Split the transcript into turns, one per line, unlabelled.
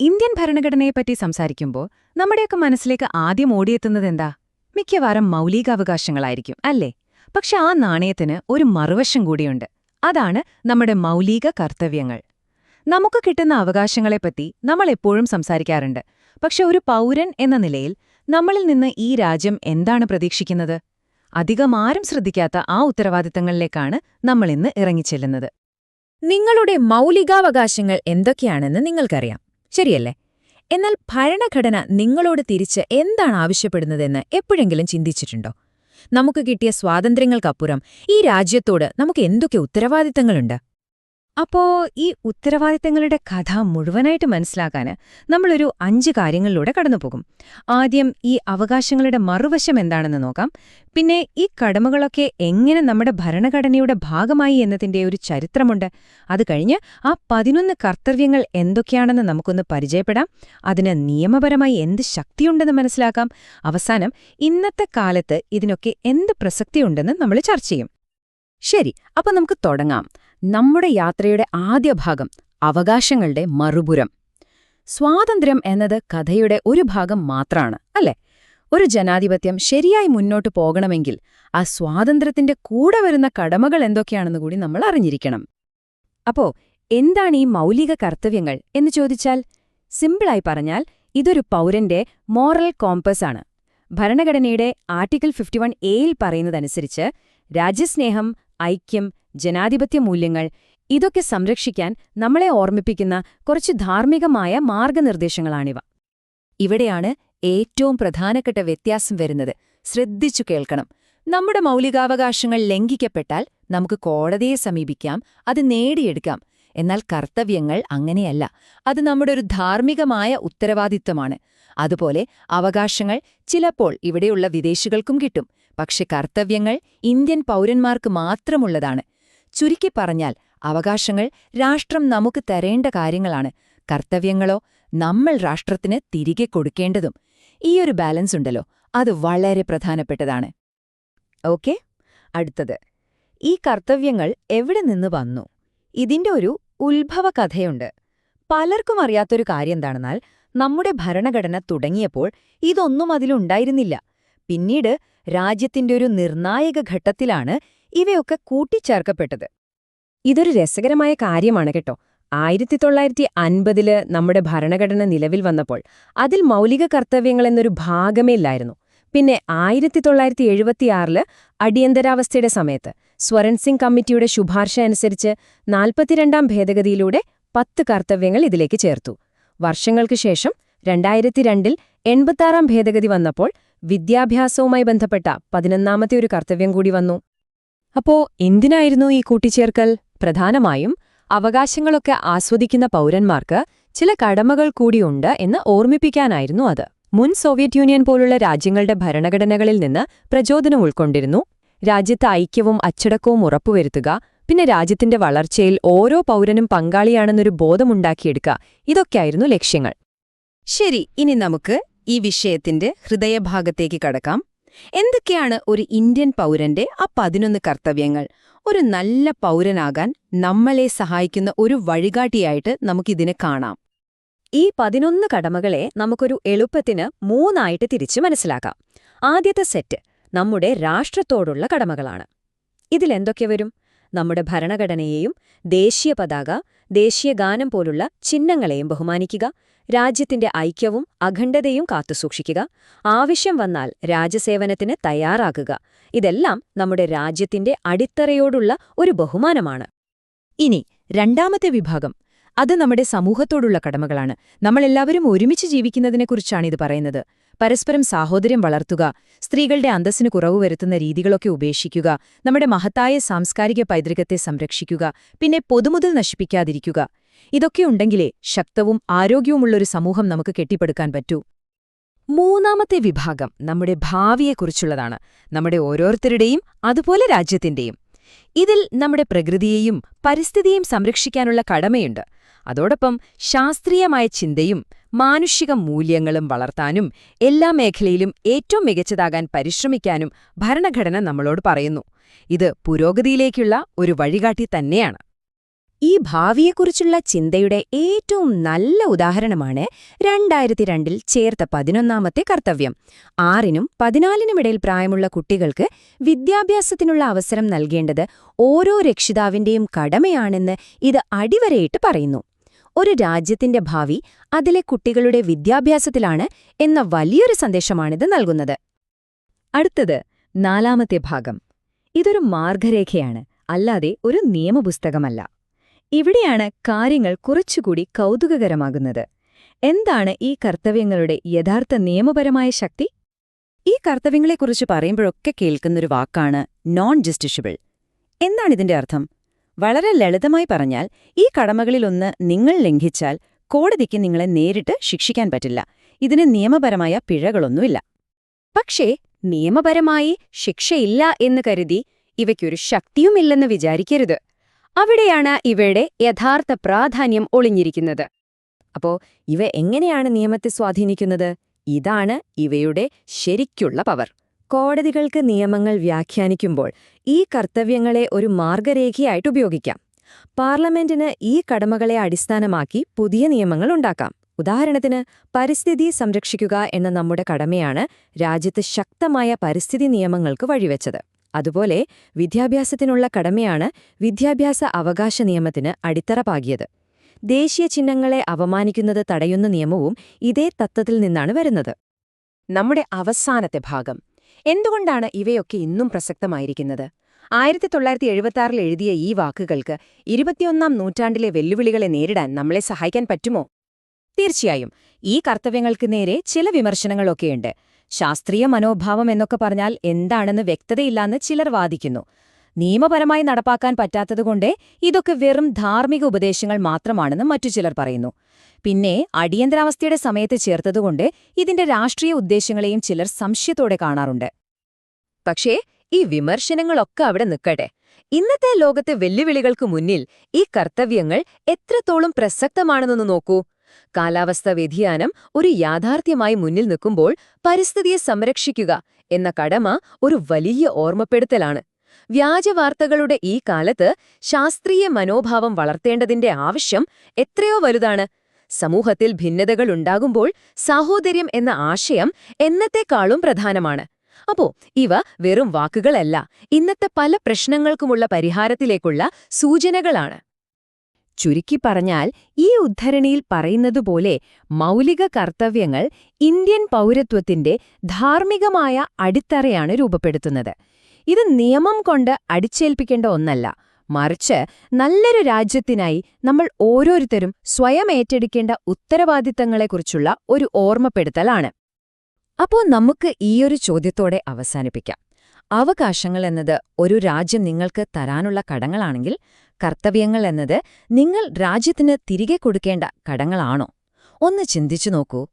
Indian ഭരണഘടനയെപ്പറ്റി സംസാരിക്കുമ്പോൾ നമ്മുടെയൊക്കെ മനസ്സിലേക്ക് ആദ്യം ഓടിയെത്തുന്നത് എന്താ? മിക്കവാറും മൗലികാവകാശങ്ങളായിരിക്കും അല്ലേ? പക്ഷെ ആ നാണയത്തിന് ഒരു മറുവശം കൂടിയുണ്ട്. അതാണ് നമ്മുടെ മൗലിക കർത്തവ്യങ്ങൾ. നമുക്ക് കിട്ടുന്ന അവകാശങ്ങളെപ്പറ്റി നമ്മൾ എപ്പോഴും സംസാരിക്കാറുണ്ട്. പക്ഷെ ഒരു പൗരൻ എന്ന നിലയിൽ നമ്മളിൽ നിന്ന് ഈ രാജ്യം എന്താണ് പ്രതീക്ഷിക്കുന്നത്? അധികം ആരും ശ്രദ്ധിക്കാത്ത ആ ഉത്തരവാദിത്തങ്ങളിലേക്കാണ് നമ്മളിന്ന് ഇറങ്ങിച്ചെല്ലുന്നത്.
നിങ്ങളുടെ മൗലികാവകാശങ്ങൾ എന്തൊക്കെയാണെന്ന് നിങ്ങൾക്കറിയാം. ശരിയല്ലേ? എന്നാൽ ഭരണഘടന നിങ്ങളോട് തിരിച്ച് എന്താണ് ആവശ്യപ്പെടുന്നതെന്ന് എപ്പോഴെങ്കിലും ചിന്തിച്ചിട്ടുണ്ടോ? നമുക്ക് കിട്ടിയ സ്വാതന്ത്ര്യങ്ങൾക്കപ്പുറം ഈ രാജ്യത്തോട് നമുക്ക് എന്തൊക്കെ ഉത്തരവാദിത്തങ്ങളുണ്ട്?
അപ്പോ ഈ ഉത്തരവാദിത്തങ്ങളുടെ കഥ മുഴുവനായിട്ട് മനസ്സിലാക്കാന് നമ്മളൊരു അഞ്ച് കാര്യങ്ങളിലൂടെ കടന്നുപോകും. ആദ്യം ഈ അവകാശങ്ങളുടെ മറുവശം എന്താണെന്ന് നോക്കാം. പിന്നെ ഈ കടമകളൊക്കെ എങ്ങനെ നമ്മുടെ ഭരണഘടനയുടെ ഭാഗമായി എന്നതിന്റെ ഒരു ചരിത്രമുണ്ട്. അത് കഴിഞ്ഞ് ആ പതിനൊന്ന് കർത്തവ്യങ്ങൾ എന്തൊക്കെയാണെന്ന് നമുക്കൊന്ന് പരിചയപ്പെടാം. അതിന് നിയമപരമായി എന്ത് ശക്തിയുണ്ടെന്ന് മനസ്സിലാക്കാം. അവസാനം ഇന്നത്തെ കാലത്ത് ഇതിനൊക്കെ എന്ത് പ്രസക്തിയുണ്ടെന്ന് നമ്മൾ ചർച്ച ചെയ്യും. ശരി അപ്പൊ നമുക്ക് തുടങ്ങാം. നമ്മുടെ യാത്രയുടെ ആദ്യ ഭാഗം അവകാശങ്ങളുടെ മറുപുരം. സ്വാതന്ത്ര്യം എന്നത് കഥയുടെ ഒരു ഭാഗം മാത്രമാണ് അല്ലേ? ഒരു ജനാധിപത്യം ശരിയായി മുന്നോട്ട് പോകണമെങ്കിൽ ആ സ്വാതന്ത്ര്യത്തിന്റെ കൂടെ വരുന്ന കടമകൾ എന്തൊക്കെയാണെന്ന് കൂടി നമ്മൾ അറിഞ്ഞിരിക്കണം. അപ്പോ എന്താണ് ഈ മൗലിക കർത്തവ്യങ്ങൾ എന്ന് ചോദിച്ചാൽ സിമ്പിളായി പറഞ്ഞാൽ ഇതൊരു പൗരന്റെ മോറൽ കോമ്പസ് ആണ്. ഭരണഘടനയുടെ ആർട്ടിക്കിൾ ഫിഫ്റ്റി വൺ എയിൽ പറയുന്നതനുസരിച്ച് രാജ്യസ്നേഹം ഐക്യം ജനാധിപത്യ മൂല്യങ്ങൾ ഇതൊക്കെ സംരക്ഷിക്കാൻ നമ്മളെ ഓർമ്മിപ്പിക്കുന്ന കുറച്ച് ധാർമ്മികമായ മാർഗനിർദ്ദേശങ്ങളാണിവ. ഇവിടെയാണ് ഏറ്റവും പ്രധാനപ്പെട്ട വ്യത്യാസം വരുന്നത്. ശ്രദ്ധിച്ചു കേൾക്കണം. നമ്മുടെ മൗലികാവകാശങ്ങൾ ലംഘിക്കപ്പെട്ടാൽ നമുക്ക് കോടതിയെ സമീപിക്കാം അത് നേടിയെടുക്കാം. എന്നാൽ കർത്തവ്യങ്ങൾ അങ്ങനെയല്ല. അത് നമ്മുടെ ഒരു ധാർമ്മികമായ ഉത്തരവാദിത്തമാണ് അതുപോലെ അവകാശങ്ങൾ ചിലപ്പോൾ ഇവിടെയുള്ള വിദേശികൾക്കും കിട്ടും. പക്ഷെ കർത്തവ്യങ്ങൾ ഇന്ത്യൻ പൗരന്മാർക്ക് മാത്രമുള്ളതാണ്. ചുരുക്കി പറഞ്ഞാൽ അവകാശങ്ങൾ രാഷ്ട്രം നമുക്ക് തരേണ്ട കാര്യങ്ങളാണ്. കർത്തവ്യങ്ങളോ നമ്മൾ രാഷ്ട്രത്തിന് തിരികെ കൊടുക്കേണ്ടതും. ഈയൊരു ബാലൻസ് ഉണ്ടല്ലോ. അത് വളരെ പ്രധാനപ്പെട്ടതാണ്. ഓക്കെ? അടുത്തത്. ഈ കർത്തവ്യങ്ങൾ എവിടെ നിന്ന് വന്നു? ഇതിന്റെ ഒരു ഉത്ഭവ കഥയുണ്ട് പലർക്കും അറിയാത്തൊരു കാര്യം എന്താണെന്നാൽ നമ്മുടെ ഭരണഘടന തുടങ്ങിയപ്പോൾ ഇതൊന്നും അതിലുണ്ടായിരുന്നില്ല പിന്നീട് രാജ്യത്തിന്റെ ഒരു നിർണായക ഘട്ടത്തിലാണ് ഇവയൊക്കെ കൂട്ടിച്ചേർക്കപ്പെട്ടത്. ഇതൊരു രസകരമായ കാര്യമാണ് കേട്ടോ. ആയിരത്തി തൊള്ളായിരത്തി അൻപതിൽ നമ്മുടെ ഭരണഘടന നിലവിൽ വന്നപ്പോൾ അതിൽ മൗലിക കർത്തവ്യങ്ങളെന്നൊരു ഭാഗമേ ഇല്ലായിരുന്നു. പിന്നെ ആയിരത്തി തൊള്ളായിരത്തി എഴുപത്തിയാറിൽ അടിയന്തരാവസ്ഥയുടെ സമയത്ത് സ്വരൺ സിംഗ് കമ്മിറ്റിയുടെ ശുപാർശ അനുസരിച്ച് നാൽപ്പത്തിരണ്ടാം ഭേദഗതിയിലൂടെ പത്ത് കർത്തവ്യങ്ങൾ ഇതിലേക്ക് ചേർത്തു. വർഷങ്ങൾക്ക് ശേഷം രണ്ടായിരത്തി രണ്ടിൽ എൺപത്താറാം ഭേദഗതി വന്നപ്പോൾ വിദ്യാഭ്യാസവുമായി ബന്ധപ്പെട്ട പതിനൊന്നാമത്തെ ഒരു കർത്തവ്യം കൂടി വന്നു. അപ്പോ എന്തിനായിരുന്നു ഈ കൂട്ടിച്ചേർക്കൽ? പ്രധാനമായും അവകാശങ്ങളൊക്കെ ആസ്വദിക്കുന്ന പൗരന്മാർക്ക് ചില കടമകൾ കൂടിയുണ്ട് എന്ന് ഓർമ്മിപ്പിക്കാനായിരുന്നു അത്. മുൻ സോവിയറ്റ് യൂണിയൻ പോലുള്ള രാജ്യങ്ങളുടെ ഭരണഘടനകളിൽ നിന്ന് പ്രചോദനം ഉൾക്കൊണ്ടിരുന്നു. രാജ്യത്ത് ഐക്യവും അച്ചടക്കവും ഉറപ്പുവരുത്തുക പിന്നെ രാജ്യത്തിന്റെ വളർച്ചയിൽ ഓരോ പൗരനും പങ്കാളിയാണെന്നൊരു ബോധമുണ്ടാക്കിയെടുക്കുക. ഇതൊക്കെയായിരുന്നു ലക്ഷ്യങ്ങൾ. ശരി ഇനി നമുക്ക് ഈ വിഷയത്തിന്റെ ഹൃദയഭാഗത്തേക്ക് കടക്കാം. എന്തൊക്കെയാണ് ഒരു ഇന്ത്യൻ പൗരന്റെ ആ പതിനൊന്ന് കർത്തവ്യങ്ങൾ? ഒരു നല്ല പൗരനാകാൻ നമ്മളെ സഹായിക്കുന്ന ഒരു വഴികാട്ടിയായിട്ട് നമുക്കിതിനെ കാണാം. ഈ പതിനൊന്ന് കടമകളെ നമുക്കൊരു എളുപ്പത്തിന് മൂന്നായിട്ട് തിരിച്ചു മനസ്സിലാക്കാം. ആദ്യത്തെ സെറ്റ് നമ്മുടെ രാഷ്ട്രത്തോടുള്ള കടമകളാണ്. ഇതിലെന്തൊക്കെ വരും? നമ്മുടെ ഭരണഘടനയെയും ദേശീയ പതാക ദേശീയ ഗാനം പോലുള്ള ചിഹ്നങ്ങളെയും ബഹുമാനിക്കുക രാജ്യത്തിന്റെ ഐക്യവും അഖണ്ഡതയും കാത്തുസൂക്ഷിക്കുക ആവശ്യം വന്നാൽ രാജ്യസേവനത്തിന് തയ്യാറാകുക. ഇതെല്ലാം നമ്മുടെ രാജ്യത്തിന്റെ അടിത്തറയോടുള്ള ഒരു ബഹുമാനമാണ്. ഇനി രണ്ടാമത്തെ വിഭാഗം. അത് നമ്മുടെ സമൂഹത്തോടുള്ള കടമകളാണ്. നമ്മളെല്ലാവരും ഒരുമിച്ച് ജീവിക്കുന്നതിനെക്കുറിച്ചാണ് ഇത് പറയുന്നത്. പരസ്പരം സാഹോദര്യം വളർത്തുക സ്ത്രീകളുടെ അന്തസ്സിന് കുറവ് വരുത്തുന്ന രീതികളൊക്കെ ഉപേക്ഷിക്കുക നമ്മുടെ മഹത്തായ സാംസ്കാരിക പൈതൃകത്തെ സംരക്ഷിക്കുക പിന്നെ പൊതുമുതൽ നശിപ്പിക്കാതിരിക്കുക. ഇതൊക്കെ ഇതൊക്കെയുണ്ടെങ്കിലേ ശക്തവും ആരോഗ്യവുമുള്ളൊരു സമൂഹം നമുക്ക് കെട്ടിപ്പടുക്കാൻ പറ്റൂ. മൂന്നാമത്തെ വിഭാഗം നമ്മുടെ ഭാവിയെക്കുറിച്ചുള്ളതാണ്. നമ്മുടെ ഓരോരുത്തരുടെയും അതുപോലെ രാജ്യത്തിന്റെയും. ഇതിൽ നമ്മുടെ പ്രകൃതിയെയും പരിസ്ഥിതിയെയും സംരക്ഷിക്കാനുള്ള കടമയുണ്ട്. അതോടൊപ്പം ശാസ്ത്രീയമായ ചിന്തയും മാനുഷിക മൂല്യങ്ങളും വളർത്താനും എല്ലാ മേഖലയിലും ഏറ്റവും മികച്ചതാകാൻ പരിശ്രമിക്കാനും ഭരണഘടന നമ്മളോട് പറയുന്നു. ഇത് പുരോഗതിയിലേക്കുള്ള ഒരു വഴികാട്ടി തന്നെയാണ്.
ഈ ഭാവിയെക്കുറിച്ചുള്ള ചിന്തയുടെ ഏറ്റവും നല്ല ഉദാഹരണമാണ് രണ്ടായിരത്തി രണ്ടിൽ ചേർത്ത പതിനൊന്നാമത്തെ കർത്തവ്യം. ആറിനും പതിനാലിനുമിടയിൽ പ്രായമുള്ള കുട്ടികൾക്ക് വിദ്യാഭ്യാസത്തിനുള്ള അവസരം നൽകേണ്ടത് ഓരോ രക്ഷിതാവിന്റെയും കടമയാണെന്ന് ഇത് അടിവരയിട്ട് പറയുന്നു. ഒരു രാജ്യത്തിന്റെ ഭാവി അതിലെ കുട്ടികളുടെ വിദ്യാഭ്യാസത്തിലാണ് എന്ന വലിയൊരു സന്ദേശമാണിത് നൽകുന്നത്.
അടുത്തത് നാലാമത്തെ ഭാഗം. ഇതൊരു മാർഗരേഖയാണ് അല്ലാതെ ഒരു നിയമപുസ്തകമല്ല. ഇവിടെയാണ് കാര്യങ്ങൾ കുറച്ചുകൂടി കൗതുകകരമാകുന്നത്. എന്താണ് ഈ കർത്തവ്യങ്ങളുടെ യഥാർത്ഥ നിയമപരമായ ശക്തി? ഈ കർത്തവ്യങ്ങളെക്കുറിച്ച് പറയുമ്പോഴൊക്കെ കേൾക്കുന്നൊരു വാക്കാണ് നോൺ ജസ്റ്റിഷ്യബിൾ എന്താണിതിന്റെ അർത്ഥം? വളരെ ലളിതമായി പറഞ്ഞാൽ ഈ കടമകളിലൊന്ന് നിങ്ങൾ ലംഘിച്ചാൽ കോടതിക്ക് നിങ്ങളെ നേരിട്ട് ശിക്ഷിക്കാൻ പറ്റില്ല. ഇതിന് നിയമപരമായ പിഴകളൊന്നുമില്ല.
പക്ഷേ നിയമപരമായി ശിക്ഷയില്ല എന്ന് കരുതി ഇവയ്ക്കൊരു ശക്തിയുമില്ലെന്ന് വിചാരിക്കരുത്. അവിടെയാണ് ഇവയുടെ യഥാർത്ഥ പ്രാധാന്യം ഒളിഞ്ഞിരിക്കുന്നത്.
അപ്പോ ഇവ എങ്ങനെയാണ് നിയമത്തെ സ്വാധീനിക്കുന്നത്? ഇതാണ് ഇവയുടെ ശരിക്കുള്ള പവർ. കോടതികൾക്ക് നിയമങ്ങൾ വ്യാഖ്യാനിക്കുമ്പോൾ ഈ കർത്തവ്യങ്ങളെ ഒരു മാർഗരേഖയായിട്ട് ഉപയോഗിക്കാം. പാർലമെന്റിന് ഈ കടമകളെ അടിസ്ഥാനമാക്കി പുതിയ നിയമങ്ങൾ ഉണ്ടാക്കാം. ഉദാഹരണത്തിന് പരിസ്ഥിതി സംരക്ഷിക്കുക എന്ന നമ്മുടെ കടമയാണ് രാജ്യത്ത് ശക്തമായ പരിസ്ഥിതി നിയമങ്ങൾക്ക് വഴിവെച്ചത്. അതുപോലെ വിദ്യാഭ്യാസത്തിനുള്ള കടമയാണ് വിദ്യാഭ്യാസ അവകാശ നിയമത്തിന് അടിത്തറ പാകിയത് ദേശീയ ചിഹ്നങ്ങളെ അവമാനിക്കുന്നത് തടയുന്ന നിയമവും ഇതേ തത്വത്തിൽ നിന്നാണ് വരുന്നത്.
നമ്മുടെ അവസാനത്തെ ഭാഗം. എന്തുകൊണ്ടാണ് ഇവയൊക്കെ ഇന്നും പ്രസക്തമായിരിക്കുന്നത്? ആയിരത്തി തൊള്ളായിരത്തി എഴുപത്തിയാറിൽ എഴുതിയ ഈ വാക്കുകൾക്ക് ഇരുപത്തിയൊന്നാം നൂറ്റാണ്ടിലെ വെല്ലുവിളികളെ നേരിടാൻ നമ്മളെ സഹായിക്കാൻ പറ്റുമോ? തീർച്ചയായും. ഈ കർത്തവ്യങ്ങൾക്ക് നേരെ ചില വിമർശനങ്ങളൊക്കെയുണ്ട്. ശാസ്ത്രീയ മനോഭാവം എന്നൊക്കെ പറഞ്ഞാൽ എന്താണെന്ന് വ്യക്തതയില്ലാന്ന് ചിലർ വാദിക്കുന്നു. നിയമപരമായി നടപ്പാക്കാൻ പറ്റാത്തതുകൊണ്ട് ഇതൊക്കെ വെറും ധാർമ്മിക ഉപദേശങ്ങൾ മാത്രമാണെന്ന് മറ്റു ചിലർ പറയുന്നു. പിന്നെ അടിയന്തരാവസ്ഥയുടെ സമയത്ത് ചേർത്തതുകൊണ്ട് ഇതിന്റെ രാഷ്ട്രീയ ഉദ്ദേശങ്ങളെയും ചിലർ സംശയത്തോടെ കാണാറുണ്ട്.
പക്ഷേ ഈ വിമർശനങ്ങളൊക്കെ അവിടെ നിൽക്കട്ടെ. ഇന്നത്തെ ലോകത്തെ വെല്ലുവിളികൾക്ക് മുന്നിൽ ഈ കർത്തവ്യങ്ങൾ എത്രത്തോളം പ്രസക്തമാണെന്നൊന്ന് നോക്കൂ. കാലാവസ്ഥ വ്യതിയാനം ഒരു യാഥാർത്ഥ്യമായി മുന്നിൽ നിൽക്കുമ്പോൾ പരിസ്ഥിതിയെ സംരക്ഷിക്കുക എന്ന കടമ ഒരു വലിയ ഓർമ്മപ്പെടുത്തലാണ്. വ്യാജവാർത്തകളുടെ ഈ കാലത്ത് ശാസ്ത്രീയ മനോഭാവം വളർത്തേണ്ടതിന്റെ ആവശ്യം എത്രയോ വലുതാണ്. സമൂഹത്തിൽ ഭിന്നതകൾ ഉണ്ടാകുമ്പോൾ സാഹോദര്യം എന്ന ആശയം എന്നത്തെക്കാളും പ്രധാനമാണ്. അപ്പോ ഇവ വെറും വാക്കുകളല്ല. ഇന്നത്തെ പല പ്രശ്നങ്ങൾക്കുമുള്ള പരിഹാരത്തിലേക്കുള്ള സൂചനകളാണ്.
ചുരുക്കി പറഞ്ഞാൽ ഈ ഉദ്ധരണിയിൽ പറയുന്നതുപോലെ മൗലിക കർത്തവ്യങ്ങൾ ഇന്ത്യൻ പൗരത്വത്തിന്റെ ധാർമ്മികമായ അടിത്തറയാണ് രൂപപ്പെടുത്തുന്നത്. ഇത് നിയമം കൊണ്ട് അടിച്ചേൽപ്പിക്കേണ്ട ഒന്നല്ല. മറിച്ച് നല്ലൊരു രാജ്യത്തിനായി നമ്മൾ ഓരോരുത്തരും സ്വയം ഏറ്റെടുക്കേണ്ട ഉത്തരവാദിത്തങ്ങളെക്കുറിച്ചുള്ള ഒരു ഓർമ്മപ്പെടുത്തലാണ്.
അപ്പോൾ നമുക്ക് ഈയൊരു ചോദ്യത്തോടെ അവസാനിപ്പിക്കാം. അവകാശങ്ങൾ എന്നത് ഒരു രാജ്യം നിങ്ങൾക്ക് തരാനുള്ള കടങ്ങളാണെങ്കിൽ കർത്തവ്യങ്ങൾ എന്നത് നിങ്ങൾ രാജ്യത്തിന് തിരികെ കൊടുക്കേണ്ട കടങ്ങളാണോ? ഒന്ന് ചിന്തിച്ചു നോക്കൂ.